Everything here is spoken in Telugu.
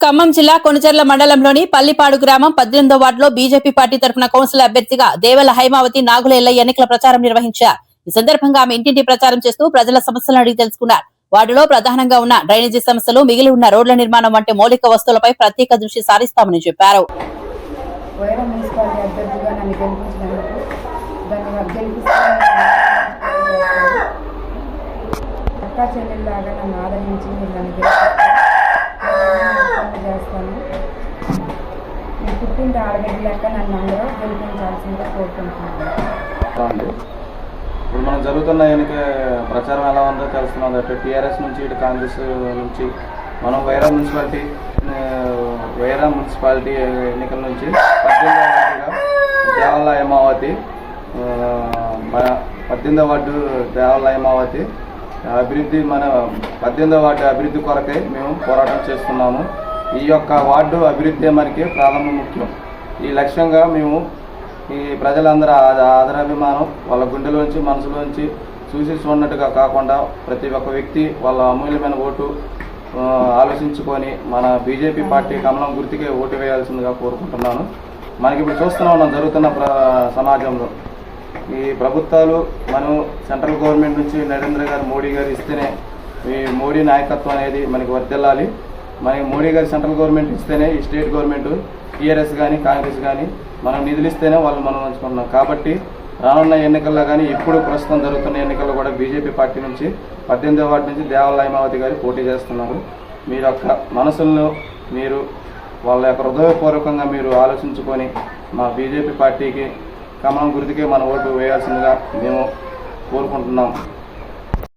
ఖమ్మం జిల్లా కొనచెర్ల మండలంలోని పల్లిపాడు గ్రామం పద్దెనిమిదో వార్డులో బీజేపీ పార్టీ తరఫున కౌన్సిల్ అభ్యర్థిగా దేవల హైమావతి నాగుల ఎల్లయ్య ఎన్నికల ప్రచారం నిర్వహించారు. ఈ సందర్భంగా ఆమె ఇంటింటి ప్రచారం చేస్తూ ప్రజల సమస్యలను అడిగి తెలుసుకున్నారు. వార్డులో ప్రధానంగా ఉన్న డ్రైనేజీ సమస్యలు మిగిలి ఉన్న రోడ్ల నిర్మాణం వంటి మౌలిక వస్తువులపై ప్రత్యేక దృష్టి సారిస్తామని చెప్పారు. వైరా నన్ను చెల్లెల్లాగా నన్ను ఆదరించి మీరు నన్ను గెలిపిస్తే పనులు చేస్తాను మీ పుట్టింటి ఆడబిడ్డ లెక్క నన్ను అందరూ గెలిపించాల్సిందిగా కోరుకుంటున్నాను. ఇప్పుడు మనం జరుగుతున్న ఎన్నిక ప్రచారం ఎలా ఉందో తెలుస్తున్నది అంటే టీఆర్ఎస్ నుంచి ఇటు కాంగ్రెస్ నుంచి మనం వైరా మున్సిపాలిటీ వైరా మున్సిపాలిటీ ఎన్నికల నుంచి పద్దెనిమిది దేవాల హేమావతి ఆ, మన వార్డు దేవాల హేమావతి అభివృద్ధి మన పద్దెనిమిదవ వార్డు అభివృద్ధి కొరకై మేము పోరాటం చేస్తున్నాము. ఈ యొక్క వార్డు అభివృద్ధి మనకి ప్రారంభం ముఖ్యం. ఈ లక్ష్యంగా మేము ఈ ప్రజలందరూ ఆదరాభిమానం వాళ్ళ గుండెలోంచి మనసులోంచి చూసి చూడనట్టుగా కాకుండా ప్రతి ఒక్క వ్యక్తి వాళ్ళ అమూల్యమైన ఓటు ఆలోచించుకొని మన బీజేపీ పార్టీ కమలం గుర్తుకే ఓటు వేయాల్సిందిగా కోరుకుంటున్నాను. మనకి ఇప్పుడు చూస్తూనే ఉన్నాం జరుగుతున్న ప్ర సమాజంలో. ఈ ప్రభుత్వాలు మనం సెంట్రల్ గవర్నమెంట్ నుంచి నరేంద్ర గారు మోడీ గారు ఇస్తేనే ఈ మోడీ నాయకత్వం అనేది మనకి వర్దిల్లాలి మరి మోడీ గారు సెంట్రల్ గవర్నమెంట్ ఇస్తేనే ఈ స్టేట్ గవర్నమెంట్ టీఆర్ఎస్ కానీ కాంగ్రెస్ కానీ మనం నిధులు ఇస్తేనే వాళ్ళు మనం ఉంచుకుంటున్నాం. కాబట్టి రానున్న ఎన్నికల్లో కానీ ఇప్పుడు ప్రస్తుతం జరుగుతున్న ఎన్నికల్లో కూడా బీజేపీ పార్టీ నుంచి పద్దెనిమిదో వార్డు నుంచి దేవాలయమావతి గారు పోటీ చేస్తున్నారు. మీరు యొక్క మనసులను మీరు వాళ్ళ యొక్క హృదయపూర్వకంగా మీరు ఆలోచించుకొని మా బీజేపీ పార్టీకి కమలం గుర్తుకే మన ఓటు వేయాల్సిందిగా మేము కోరుకుంటున్నాం.